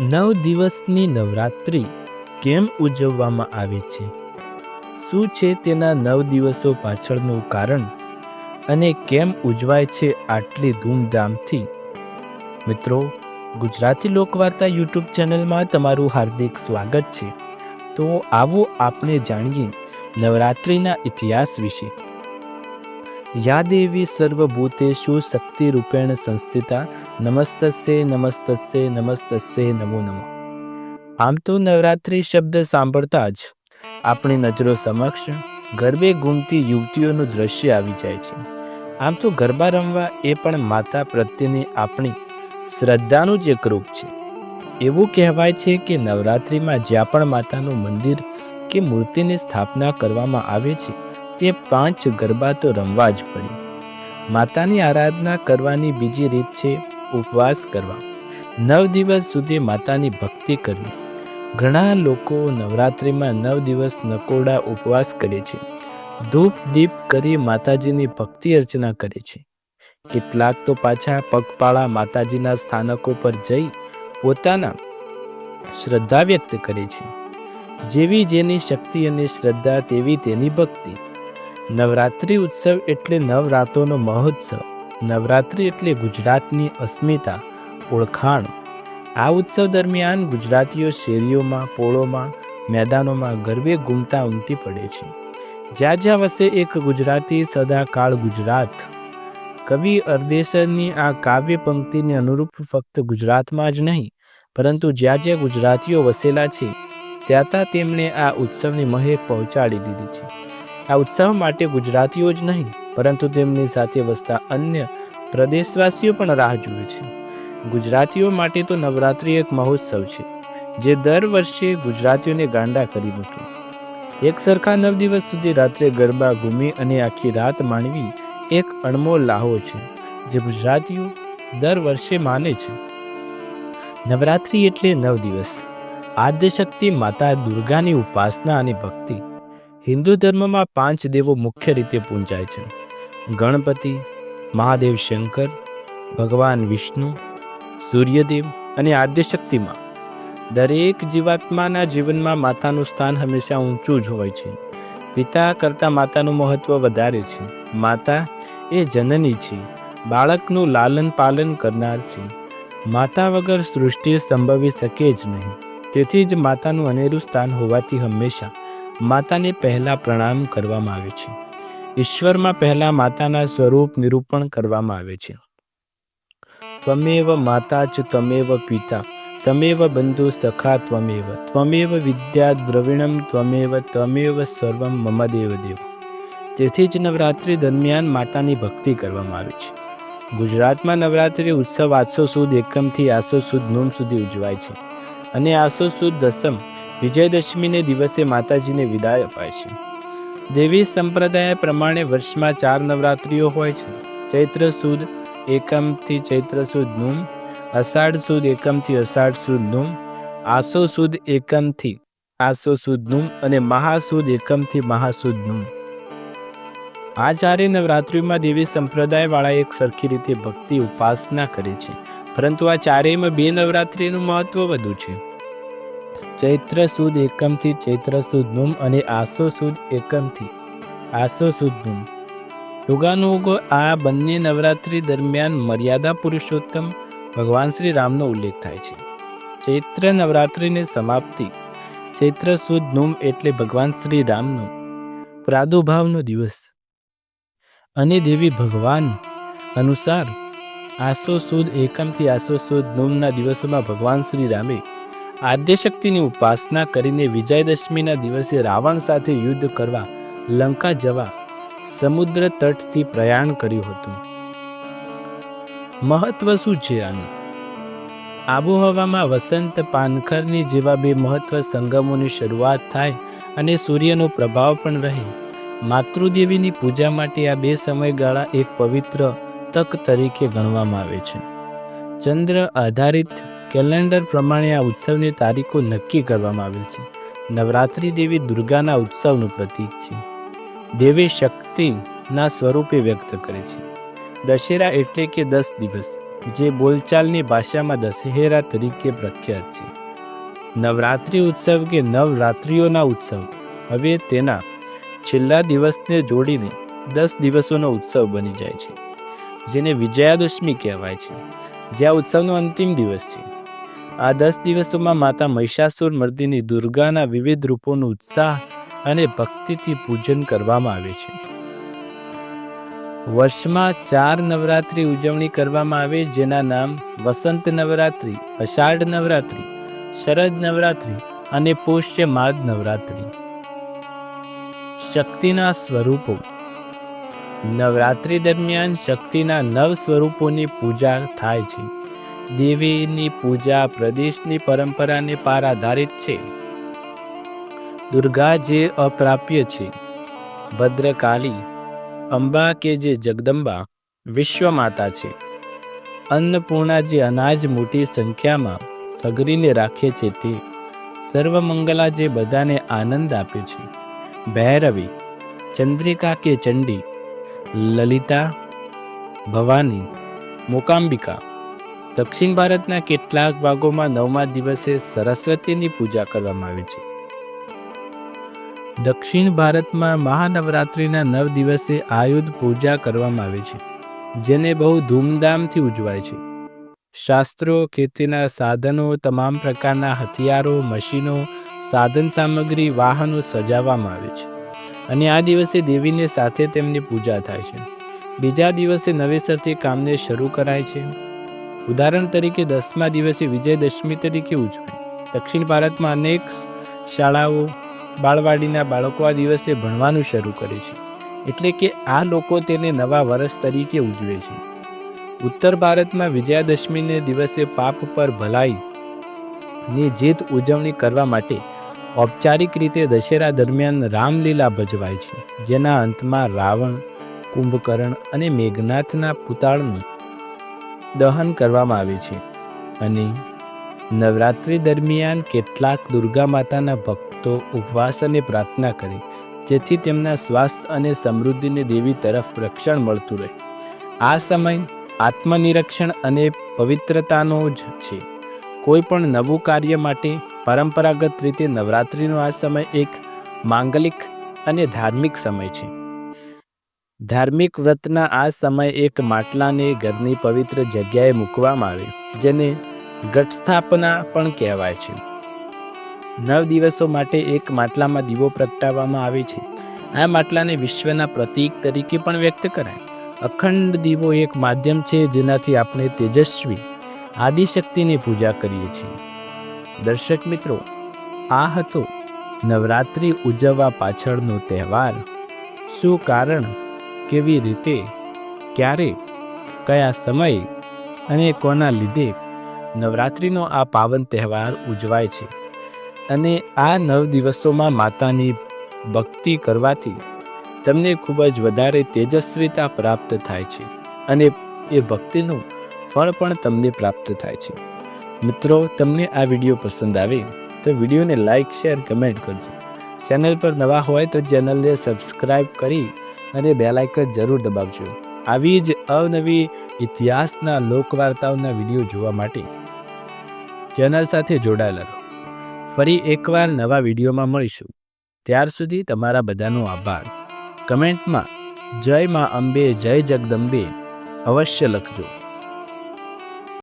નવ દિવસની નવરાત્રિ કેમ ઉજવવામાં આવે છે? શું છે તેના નવ દિવસો પાછળનું કારણ? અને કેમ ઉજવાય છે આટલી ધૂમધામથી? મિત્રો, ગુજરાતી લોકવાર્તા યુટ્યુબ ચેનલમાં તમારું હાર્દિક સ્વાગત છે. તો આવો આપણે જાણીએ નવરાત્રિના ઇતિહાસ વિશે. યા સર્વભૂતેશુ શક્તિ રૂપેણ સંસ્થિતા નમસ્તસ્ય નમસ્તસ્ય નમસ્તસ્ય નમો નમો. આમ તો નવરાત્રિ શબ્દ સાંભળતા જ આપણી નજરો સમક્ષ ગરબે ઘૂમતી યુવતીઓનું દ્રશ્ય આવી જાય છે. આમ તો ગરબા રમવા એ પણ માતા પ્રત્યેની આપણી શ્રદ્ધાનું જ એક રૂપ છે. એવું કહેવાય છે કે નવરાત્રિમાં જ્યાં પણ માતાનું મંદિર કે મૂર્તિની સ્થાપના કરવામાં આવે છે, તે પાંચ ગરબા તો રમવા જ પડે. માતાની આરાધના કરવાની બીજી રીત છે ઉપવાસ કરવા. નવ દિવસ સુધી માતાની ભક્તિ કરવી. ઘણા લોકો નવરાત્રિમાં નવ દિવસ નકોડા ઉપવાસ કરે છે. ધૂપ દીપ કરી માતાજીની ભક્તિ અર્ચના કરે છે. કેટલાક તો પાછા પગપાળા માતાજીના સ્થાનકો પર જઈ પોતાના શ્રદ્ધા વ્યક્ત કરે છે. જેવી જેની શક્તિ અને શ્રદ્ધા તેવી તેની ભક્તિ. નવરાત્રિ ઉત્સવ એટલે નવરાત્રોનો મહોત્સવ. નવરાત્રિ એટલે ગુજરાતની અસ્મિતા, ઓળખાણ. આ ઉત્સવ દરમિયાન ગુજરાતીઓ શેરીઓમાં, પોળોમાં, મેદાનોમાં ગરબે ગુમતા ઉમટી પડે છે. જ્યાં જ્યાં વસે એક ગુજરાતી સદાકાળ ગુજરાત. કવિ અર્દેશરની આ કાવ્ય પંક્તિને અનુરૂપ ફક્ત ગુજરાતમાં જ નહીં, પરંતુ જ્યાં જ્યાં ગુજરાતીઓ વસેલા છે, ત્યાં ત્યાં તેમણે આ ઉત્સવની મહેક પહોંચાડી દીધી છે. આ ઉત્સવ માટે ગુજરાતીઓ જ નહીં, પરંતુ તેમની સાથે વસતા અન્ય પ્રદેશવાસીઓ પણ રાહ જુએ છે. ગુજરાતીઓ માટે તો નવરાત્રિ એક મહોત્સવ છે, જે દર વર્ષે ગુજરાતીઓને ગાંડા કરી મૂકે. એક સરખા નવ દિવસ સુધી રાત્રે ગરબા ઘૂમી અને આખી રાત માણવી એક અણમોલ લાહો છે, જે ગુજરાતીઓ દર વર્ષે માને છે. નવરાત્રિ એટલે નવ દિવસ. આદ્યશક્તિ માતા દુર્ગાની ઉપાસના અને ભક્તિ. હિન્દુ ધર્મમાં પાંચ દેવો મુખ્ય રીતે પૂંજાય છે. ગણપતિ, મહાદેવ શંકર, ભગવાન વિષ્ણુ, સૂર્યદેવ અને આદ્યશક્તિમાં. દરેક જીવાત્માના જીવનમાં માતાનું સ્થાન હંમેશા ઊંચું જ હોય છે. પિતા કરતાં માતાનું મહત્ત્વ વધારે છે. માતા એ જનની છે. બાળકનું લાલન પાલન કરનાર છે. માતા વગર સૃષ્ટિ સંભવી શકે જ નહીં. તેથી જ માતાનું અનેરું સ્થાન હોવાથી હંમેશા માતાને પહેલાં પ્રણામ કરવામાં આવે છે. ઈશ્વરમાં પહેલાં માતાના સ્વરૂપ નિરૂપણ કરવામાં આવે છે. ત્વમેવ માતા ચ તમેવ પિતા તમેવ બંધુ સખા ત્વમેવ ત્વમેવ વિદ્યા દ્રવિણમ ત્વમેવ ત્વમેવ સર્વમ મમ દેવ તેથી જ નવરાત્રિ દરમિયાન માતાની ભક્તિ કરવામાં આવે છે. ગુજરાતમાં નવરાત્રિ ઉત્સવ આસો સુદ એકમથી આસો સુદ નોમ સુધી ઉજવાય છે. અને આસો સુદ દસમ વિજયદશમીને દિવસે માતાજીને વિદાય અપાય છે. દેવી સંપ્રદાય પ્રમાણે વર્ષમાં ચાર નવરાત્રિઓ હોય છે. ચૈત્ર સુદ એકમથી ચૈત્ર સુદ નૂમ, અષાઢ સુદ એકમથી અષાઢ સુદ નૂમ, આસો સુદ એકમથી આસો સુદ નૂમ અને મહાસુદ એકમથી મહાસુદ નૂમ. આ ચારે નવરાત્રિમાં દેવી સંપ્રદાયવાળા એક સરખી રીતે ભક્તિ ઉપાસના કરે છે. પરંતુ આ ચારેયમાં બે નવરાત્રિનું મહત્વ વધુ છે. ચૈત્ર સુદ એકમથી ચૈત્ર સુદ નૂમ અને આસો સુદ એકમથી આસો સુદ નૂમ. યોગાનુગ આ બંને નવરાત્રિ દરમિયાન મર્યાદા પુરુષોત્તમ ભગવાન શ્રી રામનો ઉલ્લેખ થાય છે. ચૈત્ર નવરાત્રિની સમાપ્તિ. ચૈત્ર સુદ નોમ એટલે ભગવાન શ્રી રામનો પ્રાદુર્ભાવનો દિવસ. અને દેવી ભગવાન અનુસાર આસો સુદ એકમથી આસો સુદ નોમના દિવસોમાં ભગવાન શ્રી રામે આદ્યશક્તિની ઉપાસના કરીને વિજયદશમીના દિવસે રાવણ સાથે યુદ્ધ કરવા લંકા જવા સમુદ્ર તટથી પ્રયાણ કર્યું હતું. મહત્વ શું છે આનું? આબોહવામાં વસંત પાનખરની જેવા બે મહત્વ સંગમોની શરૂઆત થાય અને સૂર્યનો પ્રભાવ પણ રહે. માતૃદેવીની પૂજા માટે આ બે સમયગાળા એક પવિત્ર તક તરીકે ગણવામાં આવે છે. ચંદ્ર આધારિત કેલેન્ડર પ્રમાણે આ ઉત્સવની તારીખો નક્કી કરવામાં આવેલ છે. નવરાત્રિ દેવી દુર્ગાના ઉત્સવનું પ્રતીક છે. દેવી શક્તિના સ્વરૂપે વ્યક્ત કરે છે. દશેરા એટલે કે દસ દિવસ, જે બોલચાલની ભાષામાં દશેરા તરીકે પ્રખ્યાત છે. નવરાત્રિ ઉત્સવ કે નવરાત્રિઓના ઉત્સવ, હવે તેના છેલ્લા દિવસને જોડીને દસ દિવસોનો ઉત્સવ બની જાય છે, જેને વિજયાદશમી કહેવાય છે. જે આ ઉત્સવનો અંતિમ દિવસ છે. આ દસ દિવસોમાં માતા મહિષાસુર મર્દિની દુર્ગાના વિવિધ રૂપોનું ઉત્સાહ અને ભક્તિથી પૂજન કરવામાં આવે છે. વર્ષમાં ચાર નવરાત્રિ ઉજવણી કરવામાં આવે, જેના નામ વસંત નવરાત્રિ, અષાઢ નવરાત્રિ, શરદ નવરાત્રિ અને પોષ્ય માર્ગ નવરાત્રિ. શક્તિના સ્વરૂપો. નવરાત્રિ દરમિયાન શક્તિના નવ સ્વરૂપોની પૂજા થાય છે. દેવીની પૂજા પ્રદેશની પરંપરાને પાર આધારિત છે. દુર્ગા જે અપ્રાપ્ય છે, ભદ્રકાલી, અંબા કે જે જગદંબા વિશ્વ માતા છે. અન્નપૂર્ણા જે અનાજ મોટી સંખ્યામાં સગરીને રાખે છે તે સર્વમંગલા જે બધાને આનંદ આપે છે. ભૈરવી, ચંદ્રિકા કે ચંડી, લલિતા, ભવાની, મોકાંબિકા દક્ષિણ ભારતના કેટલાક ભાગોમાં નવમા દિવસે સરસ્વતીની પૂજા કરવામાં આવે છે. દક્ષિણ ભારતમાં મહાનવરાત્રિના નવ દિવસે આયુધ પૂજા કરવામાં આવે છે, જેને બહુ ધૂમધામથી ઉજવાય છે. શાસ્ત્રો, ખેતીના સાધનો, તમામ પ્રકારના હથિયારો, મશીનો, સાધન સામગ્રી, વાહનો સજાવવામાં આવે છે અને આ દિવસે દેવીને સાથે તેમની પૂજા થાય છે. બીજા દિવસે નવેસરથી કામને શરૂ કરાય છે. ઉદાહરણ તરીકે દસમા દિવસે વિજયદશમી તરીકે ઉજવાય. દક્ષિણ ભારતમાં અનેક શાળાઓ, બાળવાડીના બાળકો આ દિવસે ભણવાનું શરૂ કરે છે. એટલે કે આ લોકો તેને નવા વર્ષ તરીકે ઉજવે છે. ઉત્તર ભારતમાં વિજયાદશમીને દિવસે પાપ પર ભલાઈ ની જીત ઉજવણી કરવા માટે ઔપચારિક રીતે દશેરા દરમિયાન રામલીલા ભજવાય છે. જેના અંતમાં રાવણ, કુંભકર્ણ અને મેઘનાથના પુતાળનું દહન કરવામાં આવે છે અને નવરાત્રિ દરમિયાન કેટલાક દુર્ગા માતાના ભક્તો ઉપવાસ અને પ્રાર્થના કરે, જેથી તેમના સ્વાસ્થ્ય અને સમૃદ્ધિને દેવી તરફ રક્ષણ મળતું રહે. આ સમય આત્મનિરીક્ષણ અને પવિત્રતાનો જ છે. કોઈ પણ નવું કાર્ય માટે પરંપરાગત રીતે નવરાત્રિનો આ સમય એક માંગલિક અને ધાર્મિક સમય છે. ધાર્મિક વ્રતના આ સમયે એક માટલાને ઘરની પવિત્ર જગ્યાએ મૂકવામાં આવે, જેને ઘટસ્થાપના પણ કહેવાય છે. નવ દિવસો માટે એક માટલામાં દીવો પ્રગટાવવામાં આવે છે. આ માટલાને વિશ્વના પ્રતીક તરીકે પણ વ્યક્ત કરાય. અખંડ દીવો એક માધ્યમ છે જેનાથી આપણે તેજસ્વી આદિશક્તિની પૂજા કરીએ છીએ. દર્શક મિત્રો, આ હતો નવરાત્રિ ઉજવવા પાછળનો તહેવાર. શું કારણ કેવી રીતે, ક્યારે, કયા સમયે અને કોના લીધે નવરાત્રિનો આ પાવન તહેવાર ઉજવાય છે અને આ નવ દિવસોમાં માતાની ભક્તિ કરવાથી તમને ખૂબ જ વધારે તેજસ્વીતા પ્રાપ્ત થાય છે અને એ ભક્તિનું ફળ પણ તમને પ્રાપ્ત થાય છે. મિત્રો, તમને આ વીડિયો પસંદ આવે તો વિડીયોને લાઇક શેર, કમેન્ટ કરજો. ચેનલ પર નવા હોય તો ચેનલને સબસ્ક્રાઈબ કરી અને બેલ આઇકન જરૂર દબાવજો. આવી જ અવનવી ઇતિહાસના લોકવાર્તાઓના વીડિયો જોવા માટે ચેનલ સાથે જોડાયેલા રહો. ફરી એકવાર નવા વિડીયોમાં મળીશું. ત્યાર સુધી તમારા બધાનો આભાર. કમેન્ટમાં જય મા અંબે, જય જગદંબે અવશ્ય લખજો.